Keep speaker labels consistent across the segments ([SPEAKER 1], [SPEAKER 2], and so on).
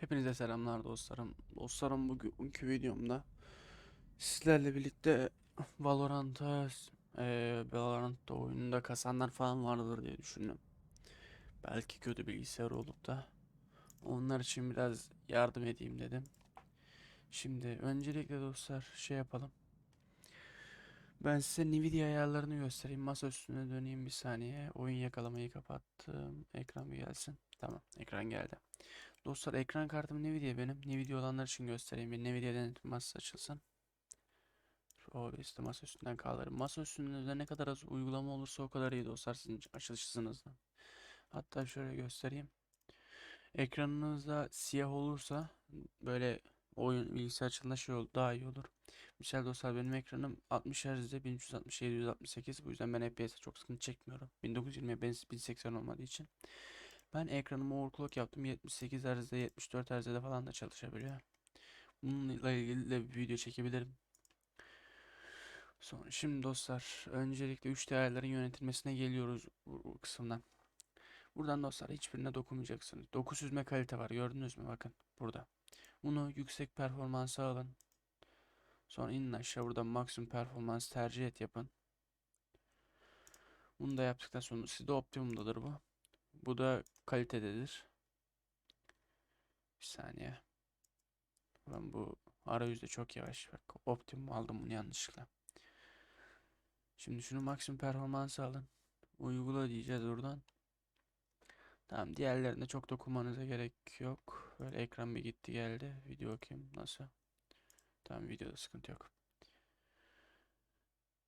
[SPEAKER 1] Hepinize selamlar dostlarım. Dostlarım bugünkü videomda sizlerle birlikte Valorant'a eee Valorant'ta oyununda kasanlar falan vardır diye düşündüm. Belki kötü bilgisayar olup da onlar için biraz yardım edeyim dedim. Şimdi öncelikle dostlar şey yapalım. Ben size Nvidia ayarlarını göstereyim. Masa üstüne döneyim bir saniye. Oyun yakalamayı kapattım. Ekran bir gelsin. Tamam, ekran geldi. Dostlar ekran kartım Nvidia benim. Nvidia olanlar için göstereyim. Bir Nvidia denetim masası açılsın. OBS'de masa üstünden kaldırın. Masa üstünde ne kadar az uygulama olursa o kadar iyi dostlar sizin açılış hızınızda. Hatta şöyle göstereyim. Ekranınızda siyah olursa böyle oyun bilgisayar açıldığında şey olur, daha iyi olur. Misal dostlar benim ekranım 60 Hz'de 1360 768 bu yüzden ben FPS'e çok sıkıntı çekmiyorum. 1920 ben 1080 olmadığı için. Ben ekranımı overclock yaptım. 78 Hz'de 74 Hz'de falan da çalışabiliyor. Bununla ilgili de bir video çekebilirim. Sonra şimdi dostlar öncelikle 3 değerlerin yönetilmesine geliyoruz bu, bu kısımdan. Buradan dostlar hiçbirine dokunmayacaksınız. Doku süzme kalite var gördünüz mü bakın burada. Bunu yüksek performansa alın. Sonra inin aşağı burada maksimum performans tercih et yapın. Bunu da yaptıktan sonra sizde optimumdadır bu. Bu da kalitededir. Bir saniye. Ben bu arayüzde çok yavaş. Bak optimum aldım bunu yanlışlıkla. Şimdi şunu maksimum performansı alın. Uygula diyeceğiz oradan. Tamam diğerlerine çok dokunmanıza gerek yok. Böyle ekran bir gitti geldi. Video okuyayım nasıl? Tamam videoda sıkıntı yok.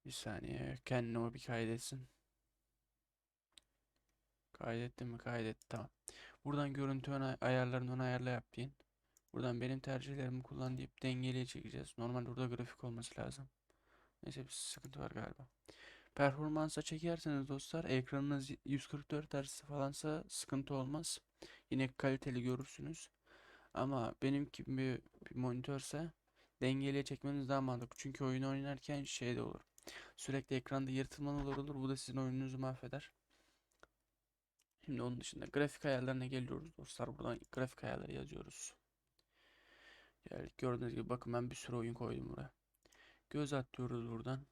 [SPEAKER 1] Bir saniye kendine o bir kaydetsin. Kaydettim mi? Kaydetti. Tamam. Buradan görüntü ön ay- ayarlarını ön ayarla yap deyin. Buradan benim tercihlerimi kullan deyip dengeliye çekeceğiz. Normalde burada grafik olması lazım. Neyse bir sıkıntı var galiba. Performansa çekerseniz dostlar ekranınız 144 Hz falansa sıkıntı olmaz. Yine kaliteli görürsünüz. Ama benim gibi bir, bir monitörse dengeliye çekmeniz daha mantıklı. Çünkü oyun oynarken şey de olur. Sürekli ekranda yırtılmalar olur. Bu da sizin oyununuzu mahveder. Şimdi onun dışında grafik ayarlarına geliyoruz dostlar. Buradan grafik ayarları yazıyoruz. Geldik. Gördüğünüz gibi bakın ben bir sürü oyun koydum buraya. Göz atıyoruz buradan.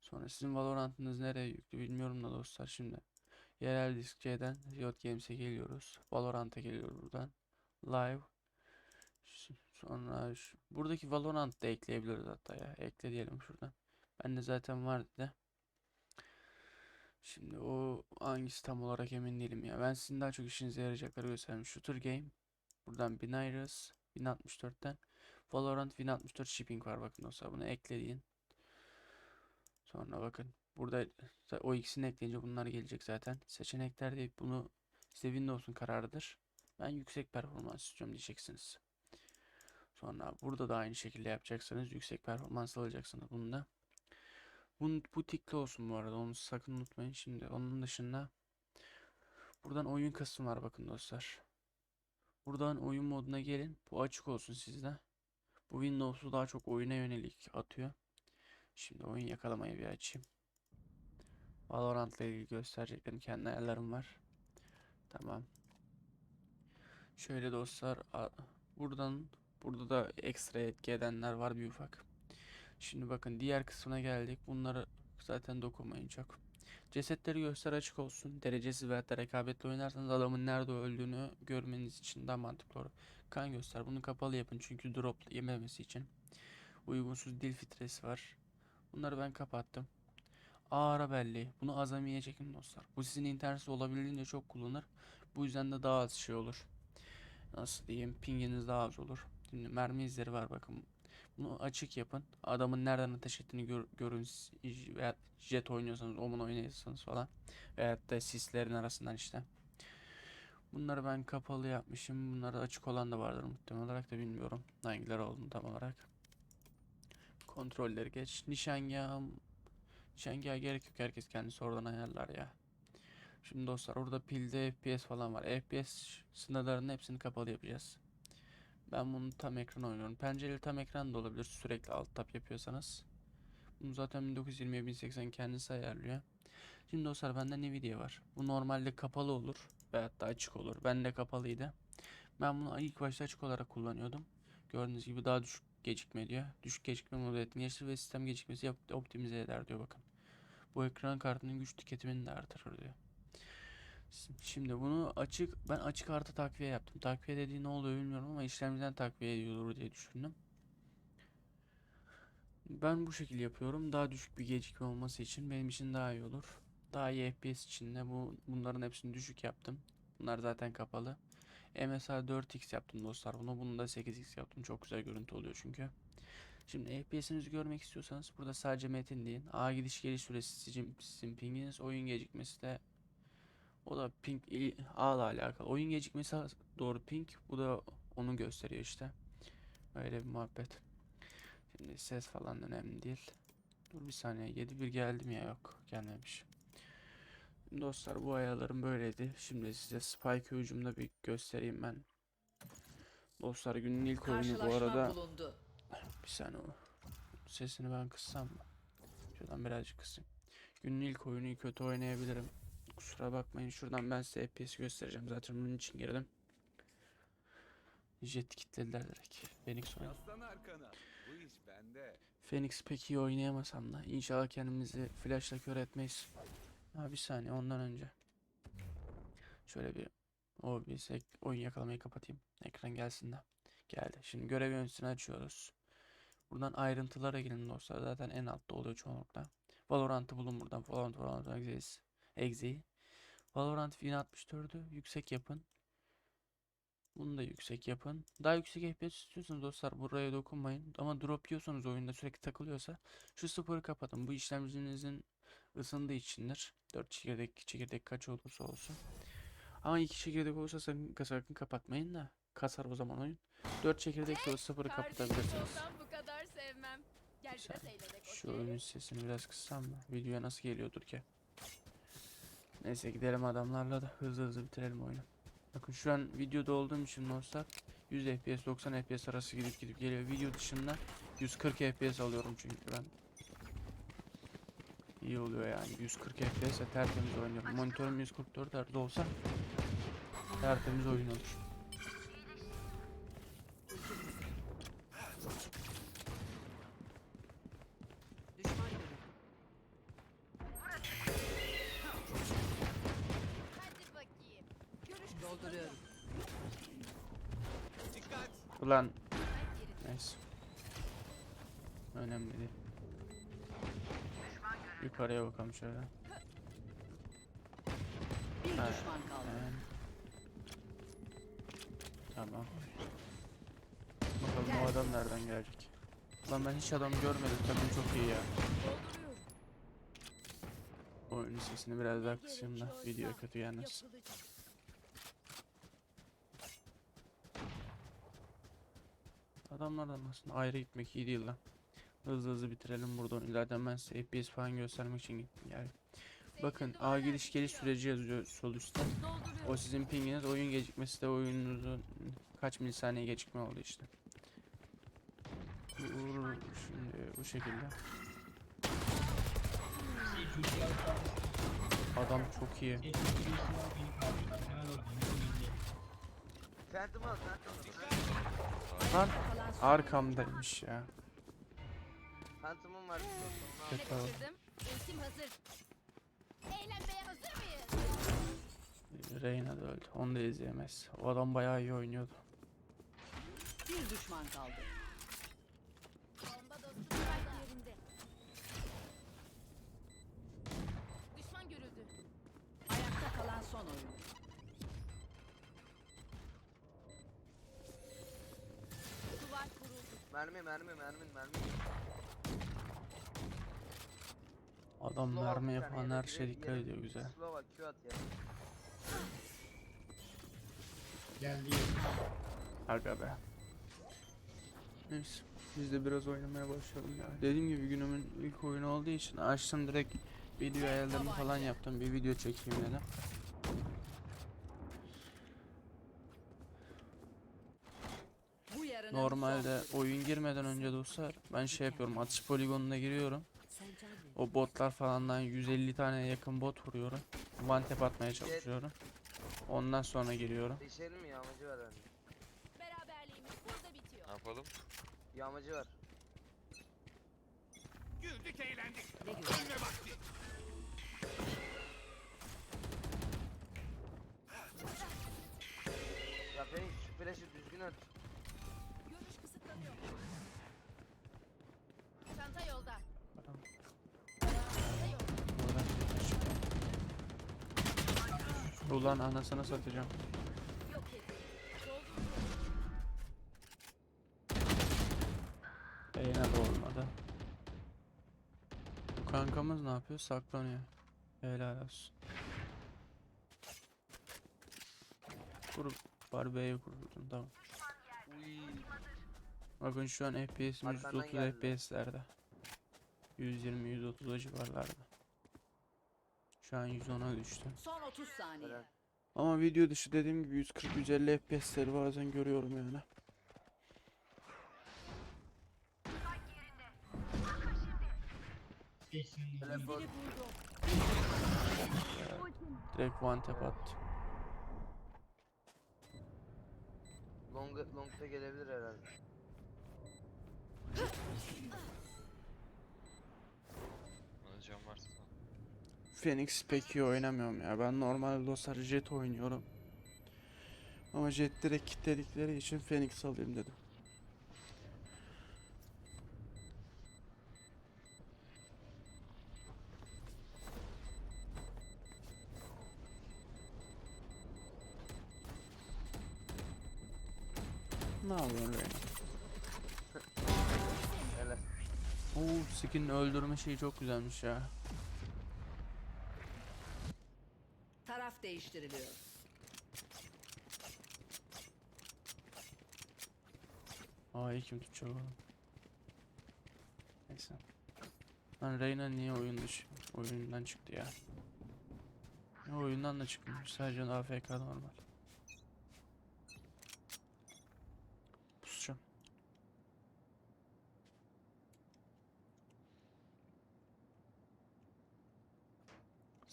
[SPEAKER 1] Sonra sizin Valorant'ınız nereye yüklü bilmiyorum da dostlar şimdi. Yerel disk C'den Riot Games'e geliyoruz. Valorant'a geliyoruz buradan. Live. Sonra şu- buradaki Valorant da ekleyebiliriz hatta ya. Ekle diyelim şuradan. Bende zaten vardı da. Şimdi o hangisi tam olarak emin değilim ya. Ben sizin daha çok işinize yarayacakları göstereyim. Shooter Game. Buradan Binarius. 1064'ten. Valorant 1064 shipping var bakın dostlar. Bunu ekleyin. Sonra bakın. Burada o ikisini ekleyince bunlar gelecek zaten. Seçenekler deyip bunu size Windows'un kararıdır. Ben yüksek performans istiyorum diyeceksiniz. Sonra burada da aynı şekilde yapacaksınız. Yüksek performans alacaksınız bunda. Bunun, bu tikli olsun bu arada. Onu sakın unutmayın. Şimdi onun dışında buradan oyun kısmı var bakın dostlar. Buradan oyun moduna gelin. Bu açık olsun sizde. Bu Windows'u daha çok oyuna yönelik atıyor. Şimdi oyun yakalamayı bir açayım. Valorant'la ilgili göstereceklerim kendi ayarlarım var. Tamam. Şöyle dostlar buradan burada da ekstra etki edenler var bir ufak. Şimdi bakın diğer kısmına geldik. Bunları zaten dokunmayın çok. Cesetleri göster açık olsun. Derecesi ve hatta rekabetle oynarsanız adamın nerede öldüğünü görmeniz için daha mantıklı olur. Kan göster. Bunu kapalı yapın çünkü drop yememesi için. Uygunsuz dil filtresi var. Bunları ben kapattım. Ağra belleği. Bunu azamiye çekin dostlar. Bu sizin internette olabildiğince çok kullanır. Bu yüzden de daha az şey olur. Nasıl diyeyim? Pinginiz daha az olur. Şimdi mermi izleri var bakın. Bunu açık yapın. Adamın nereden ateş ettiğini gör, görün. Veya jet oynuyorsanız, Omen oynuyorsanız falan. Veyahut da sislerin arasından işte. Bunları ben kapalı yapmışım. Bunları açık olan da vardır muhtemelen olarak da bilmiyorum. Hangileri olduğunu tam olarak. Kontrolleri geç. Nişangahım Nişangaha gerek yok. Herkes kendisi oradan ayarlar ya. Şimdi dostlar orada pilde FPS falan var. FPS sınırlarının hepsini kapalı yapacağız. Ben bunu tam ekran oynuyorum. Pencereli tam ekran da olabilir. Sürekli alt tab yapıyorsanız. Bunu zaten 1920 1080 kendisi ayarlıyor. Şimdi dostlar bende Nvidia var. Bu normalde kapalı olur. Veyahut da açık olur. Bende kapalıydı. Ben bunu ilk başta açık olarak kullanıyordum. Gördüğünüz gibi daha düşük gecikme diyor. Düşük gecikme modu etkinleştir ve sistem gecikmesi optimize eder diyor bakın. Bu ekran kartının güç tüketimini de artırır diyor. Şimdi bunu açık ben açık artı takviye yaptım. Takviye dediği ne oluyor bilmiyorum ama işlemciden takviye ediyordur diye düşündüm. Ben bu şekilde yapıyorum. Daha düşük bir gecikme olması için benim için daha iyi olur. Daha iyi FPS için de bu bunların hepsini düşük yaptım. Bunlar zaten kapalı. MSA 4x yaptım dostlar bunu. Bunu da 8x yaptım. Çok güzel görüntü oluyor çünkü. Şimdi FPS'inizi görmek istiyorsanız burada sadece metin deyin. A gidiş geliş süresi sizin pinginiz. Oyun gecikmesi de o da ping il- A ile alakalı. Oyun gecikmesi doğru ping. Bu da onu gösteriyor işte. Öyle bir muhabbet. Şimdi ses falan önemli değil. Dur bir saniye. 7.1 geldi mi ya? Yok. Gelmemiş. Dostlar bu ayarlarım böyleydi. Şimdi size Spike hücumda bir göstereyim ben. Dostlar günün ilk oyunu bu arada.
[SPEAKER 2] bulundu.
[SPEAKER 1] Bir saniye o. Sesini ben kıssam mı? Şuradan birazcık kısayım. Günün ilk oyunu kötü oynayabilirim. Kusura bakmayın. Şuradan ben size FPS göstereceğim. Zaten bunun için girdim. Jet kitlediler direkt. Phoenix
[SPEAKER 3] bende.
[SPEAKER 1] Phoenix pek iyi oynayamasam da inşallah kendimizi flashla kör etmeyiz. Ha bir saniye ondan önce. Şöyle bir o bir sek oyun yakalamayı kapatayım. Ekran gelsin de. Geldi. Şimdi görev yöneticisini açıyoruz. Buradan ayrıntılara girin dostlar. Zaten en altta oluyor çoğunlukla. Valorant'ı bulun buradan. Valorant, Valorant, Exe'yi. Exe'yi. Valorant Win 64'ü yüksek yapın. Bunu da yüksek yapın. Daha yüksek FPS istiyorsanız dostlar buraya dokunmayın. Ama drop yiyorsanız oyunda sürekli takılıyorsa şu sıfırı kapatın. Bu işlemcinizin ısındığı içindir. 4 çekirdek, çekirdek kaç olursa olsun. Ama 2 çekirdek olursa sakın, sakın kapatmayın da kasar o zaman oyun. 4 çekirdekse o sıfırı kapatabilirsiniz. Şu oyunun sesini biraz kıssam mı? Videoya nasıl geliyordur ki? Neyse gidelim adamlarla da hızlı hızlı bitirelim oyunu. Bakın şu an videoda olduğum için dostlar 100 FPS 90 FPS arası gidip gidip geliyor. Video dışında 140 FPS alıyorum çünkü ben. İyi oluyor yani 140 FPS tertemiz oynuyorum. Monitörüm 144 Hz olsa tertemiz oyun olur.
[SPEAKER 2] Dolduruyorum.
[SPEAKER 3] Dikkat.
[SPEAKER 1] Ulan. Neyse. Önemli değil. Yukarıya bakalım şöyle.
[SPEAKER 2] Bir
[SPEAKER 1] Ha,
[SPEAKER 2] düşman kaldı.
[SPEAKER 1] Yani. Tamam. Bakalım o adam nereden gelecek. Lan ben hiç adam görmedim. Takım çok iyi ya. Oyunun sesini biraz daha kısayım da video kötü gelmesin. Adamlardan aslında ayrı gitmek iyi değil lan. Hızlı hızlı bitirelim burada oyunu. Zaten ben size FPS falan göstermek için gittim yani. Bakın A gidiş geliş süreci yazıyor sol üstte. O sizin pinginiz, oyun gecikmesi de oyununuzun kaç milisaniye gecikme oldu işte. Bu- Şimdi bu şekilde. Adam çok iyi.
[SPEAKER 4] Phantom al, Phantom al.
[SPEAKER 1] Lan arkamdaymış ya.
[SPEAKER 4] Phantom'um var.
[SPEAKER 1] Oldu.
[SPEAKER 5] Getirdim. Ultim hazır. Eğlenmeye hazır mıyız?
[SPEAKER 1] Reyna da öldü. Onu da izleyemez. O adam bayağı iyi oynuyordu.
[SPEAKER 2] bir düşman kaldı.
[SPEAKER 5] Bomba yerinde. Düşman görüldü.
[SPEAKER 2] Ayakta kalan son oyun.
[SPEAKER 4] Mermi, mermi, mermi, mermi.
[SPEAKER 1] Adam
[SPEAKER 4] Slow bir
[SPEAKER 1] mermiye
[SPEAKER 4] tane
[SPEAKER 1] falan
[SPEAKER 4] yere,
[SPEAKER 1] her şeye
[SPEAKER 4] yere,
[SPEAKER 1] dikkat ediyor güzel.
[SPEAKER 4] Slow at, Q at ya.
[SPEAKER 1] Aga be. Neyse. Biz de biraz oynamaya başlayalım ya. Dediğim gibi günümün ilk oyunu olduğu için açtım direkt video ayarlarını falan yaptım. Bir video çekeyim dedim.
[SPEAKER 2] Bu yarının
[SPEAKER 1] Normalde oyun girmeden önce dostlar ben şey yapıyorum atış poligonuna giriyorum. O botlar falandan 150 tane yakın bot vuruyorum. One tap atmaya çalışıyorum. Ondan sonra giriyorum.
[SPEAKER 4] Değişelim mi ya? Amacı var bende.
[SPEAKER 5] Görevimiz burada bitiyor.
[SPEAKER 6] Ne yapalım?
[SPEAKER 4] Yağmacı var.
[SPEAKER 3] Güldük eğlendik. Ölme vakti.
[SPEAKER 4] Ya Fenix şu flash'ı düzgün at.
[SPEAKER 5] Çanta yolda.
[SPEAKER 1] Adam
[SPEAKER 5] Çanta yolda.
[SPEAKER 1] oradan. Ulan anasını satacağım.
[SPEAKER 5] Yok edin. Dolduruyorum.
[SPEAKER 1] Yine de olmadı. Bu kankamız ne yapıyor? Saklanıyor. Helal olsun. Kur var B'ye kurdum tamam.
[SPEAKER 4] Uy.
[SPEAKER 1] Bakın şu an
[SPEAKER 4] Arkandan
[SPEAKER 1] 130
[SPEAKER 4] geldiler.
[SPEAKER 1] FPS'lerde. 120-130 civarlarda. Şu an 110'a düştü.
[SPEAKER 2] Son 30 saniye.
[SPEAKER 1] Ama video dışı dediğim gibi 140-150 FPS'leri bazen görüyorum yani.
[SPEAKER 4] Telefon.
[SPEAKER 1] Direkt one tap attı.
[SPEAKER 4] Long, long'da gelebilir herhalde.
[SPEAKER 1] Phoenix pek iyi oynamıyorum ya. Ben normalde dostlar Jet oynuyorum. Ama Jet direkt kilitledikleri için Phoenix alayım dedim. Oo, skin öldürme şeyi çok güzelmiş ya.
[SPEAKER 2] Taraf değiştiriliyor.
[SPEAKER 1] Aa iyi kim tutacak oğlum? Neyse. Lan Reyna niye oyun dışı? Oyundan çıktı ya. Ya oyundan da çıkmış. Sadece AFK normal.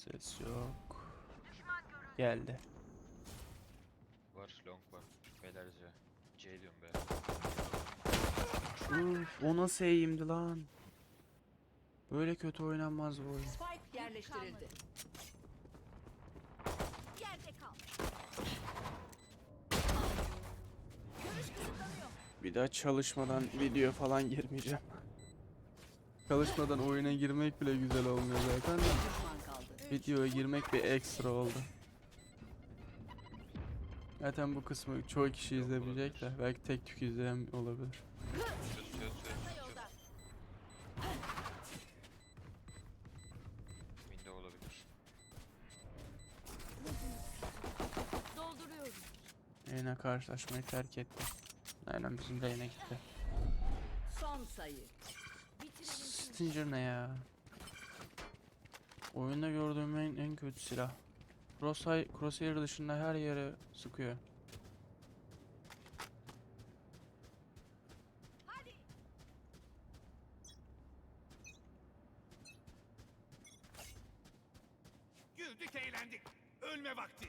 [SPEAKER 1] Ses yok. Geldi.
[SPEAKER 6] Var long var. Beyler C. Diyorum be.
[SPEAKER 1] Uf, o nasıl eğimdi lan? Böyle kötü oynanmaz bu oyun.
[SPEAKER 2] Spike yerleştirildi.
[SPEAKER 5] Yerde kal. Görüş kısıtlanıyor.
[SPEAKER 1] Bir daha çalışmadan video falan girmeyeceğim. Çalışmadan oyuna girmek bile güzel olmuyor zaten
[SPEAKER 2] düşman.
[SPEAKER 1] Videoya girmek bir ekstra oldu. Zaten bu kısmı çoğu kişi izleyebilecek de belki tek tük izleyen olabilir.
[SPEAKER 6] Window olabilir.
[SPEAKER 5] Dolduruyorum.
[SPEAKER 1] Yine karşılaşmayı terk etti. Aynen bizim de yine gitti.
[SPEAKER 2] Son sayı.
[SPEAKER 1] Stinger ne ya? Oyunda gördüğüm en, en kötü silah. Crosshair, crosshair dışında her yere sıkıyor.
[SPEAKER 5] Hadi.
[SPEAKER 3] Güldük eğlendik. Ölme vakti.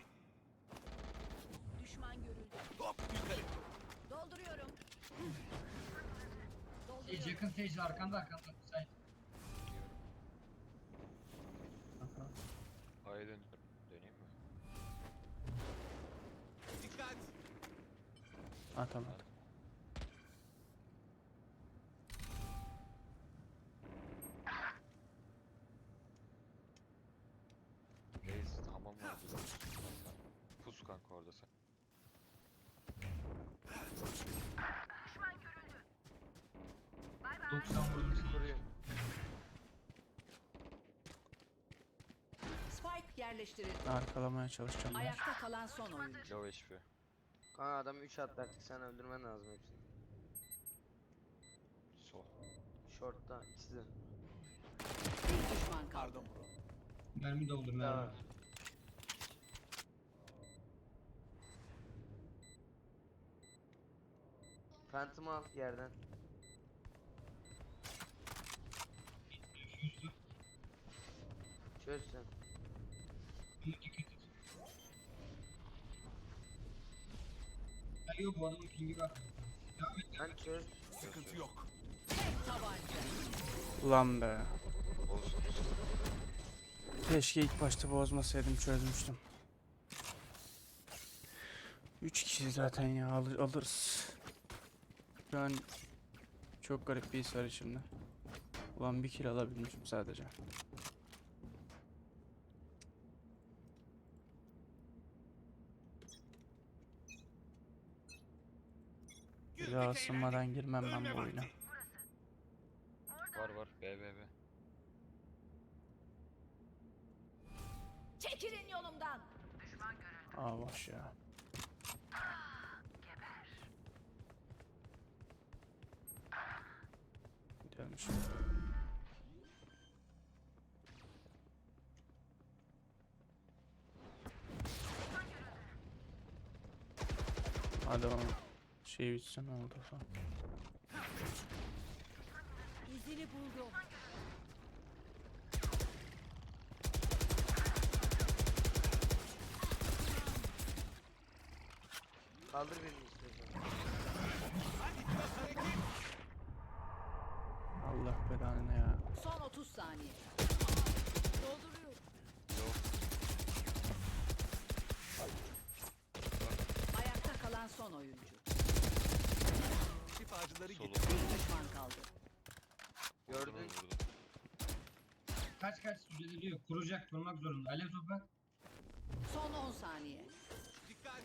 [SPEAKER 5] Düşman görüldü.
[SPEAKER 3] Hop yukarı.
[SPEAKER 5] Dolduruyorum.
[SPEAKER 7] Sage
[SPEAKER 5] Dolduruyorum.
[SPEAKER 7] yakın Sage arkanda arkanda. Sage.
[SPEAKER 6] A'ya dönüyorum. Döneyim mi?
[SPEAKER 3] Dikkat.
[SPEAKER 1] Atamadı.
[SPEAKER 6] Reis hamam vardı. Pus kanka orada sen.
[SPEAKER 7] Doksan vurdum Sage.
[SPEAKER 4] Vuruyor.
[SPEAKER 2] Spike yerleştirildi.
[SPEAKER 1] Arkalamaya çalışacağım. ben.
[SPEAKER 2] Ayakta kalan son oyuncu.
[SPEAKER 6] Low HP.
[SPEAKER 4] Kanka adam 3 attı artık sen öldürmen lazım hepsini.
[SPEAKER 6] Sol.
[SPEAKER 4] Short'ta ikisi de.
[SPEAKER 2] Bir düşman kaldı.
[SPEAKER 3] Pardon bro.
[SPEAKER 7] Mermi doldur mermi.
[SPEAKER 4] Tamam. Phantom al yerden. Çöz sen.
[SPEAKER 7] Bunu dikkat Yok bu adamın pingi var.
[SPEAKER 4] Ben çöz.
[SPEAKER 3] Sıkıntı yok.
[SPEAKER 2] Tek tabanca.
[SPEAKER 1] Ulan be.
[SPEAKER 6] Olsun.
[SPEAKER 1] Keşke ilk başta bozmasaydım çözmüştüm. 3 kişi zaten ya alır, alırız. Şu an çok garip bir his var içimde. Ulan bir kill alabilmişim sadece.
[SPEAKER 3] Eğlendik.
[SPEAKER 1] ısınmadan girmem ben bu oyuna.
[SPEAKER 6] Var var. B B B.
[SPEAKER 5] Çekilin yolumdan.
[SPEAKER 1] Aa boş ya. Gelmiş. Hadi oğlum. Şey bitsin oldu falan.
[SPEAKER 5] İzini buldum.
[SPEAKER 4] Kaldır birini istiyorsan.
[SPEAKER 1] Allah belanı ya.
[SPEAKER 2] Son 30 saniye.
[SPEAKER 5] Dolduruyorum.
[SPEAKER 2] Ayakta kalan son oyuncu.
[SPEAKER 3] Şifacıları
[SPEAKER 6] Solu.
[SPEAKER 3] git.
[SPEAKER 2] Bir düşman kaldı.
[SPEAKER 4] Gördün.
[SPEAKER 6] Vurdum, vurdum.
[SPEAKER 7] Kaç kaç sürede diyor. Kuracak kurmak zorunda. Alev topu.
[SPEAKER 2] Son 10 saniye.
[SPEAKER 3] Dikkat.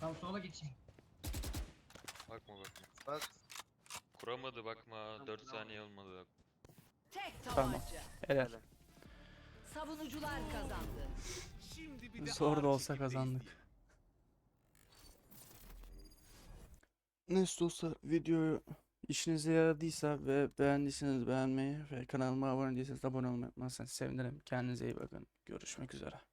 [SPEAKER 7] Tam sola geçeyim.
[SPEAKER 6] Bakma bakma.
[SPEAKER 4] Bak.
[SPEAKER 6] Kuramadı bakma.
[SPEAKER 4] Tamam,
[SPEAKER 6] 4
[SPEAKER 4] tamam.
[SPEAKER 6] saniye olmadı.
[SPEAKER 2] Tek
[SPEAKER 1] Tamam.
[SPEAKER 2] tabanca.
[SPEAKER 1] Helal.
[SPEAKER 2] Savunucular kazandı.
[SPEAKER 3] Şimdi bir de
[SPEAKER 1] Zor
[SPEAKER 3] ağır
[SPEAKER 1] da olsa
[SPEAKER 3] çekimde
[SPEAKER 1] kazandık.
[SPEAKER 3] izleyelim.
[SPEAKER 1] Neyse dostlar videoyu işinize yaradıysa ve beğendiyseniz beğenmeyi ve kanalıma abone değilseniz de abone olmayı unutmazsanız sevinirim. Kendinize iyi bakın. Görüşmek üzere.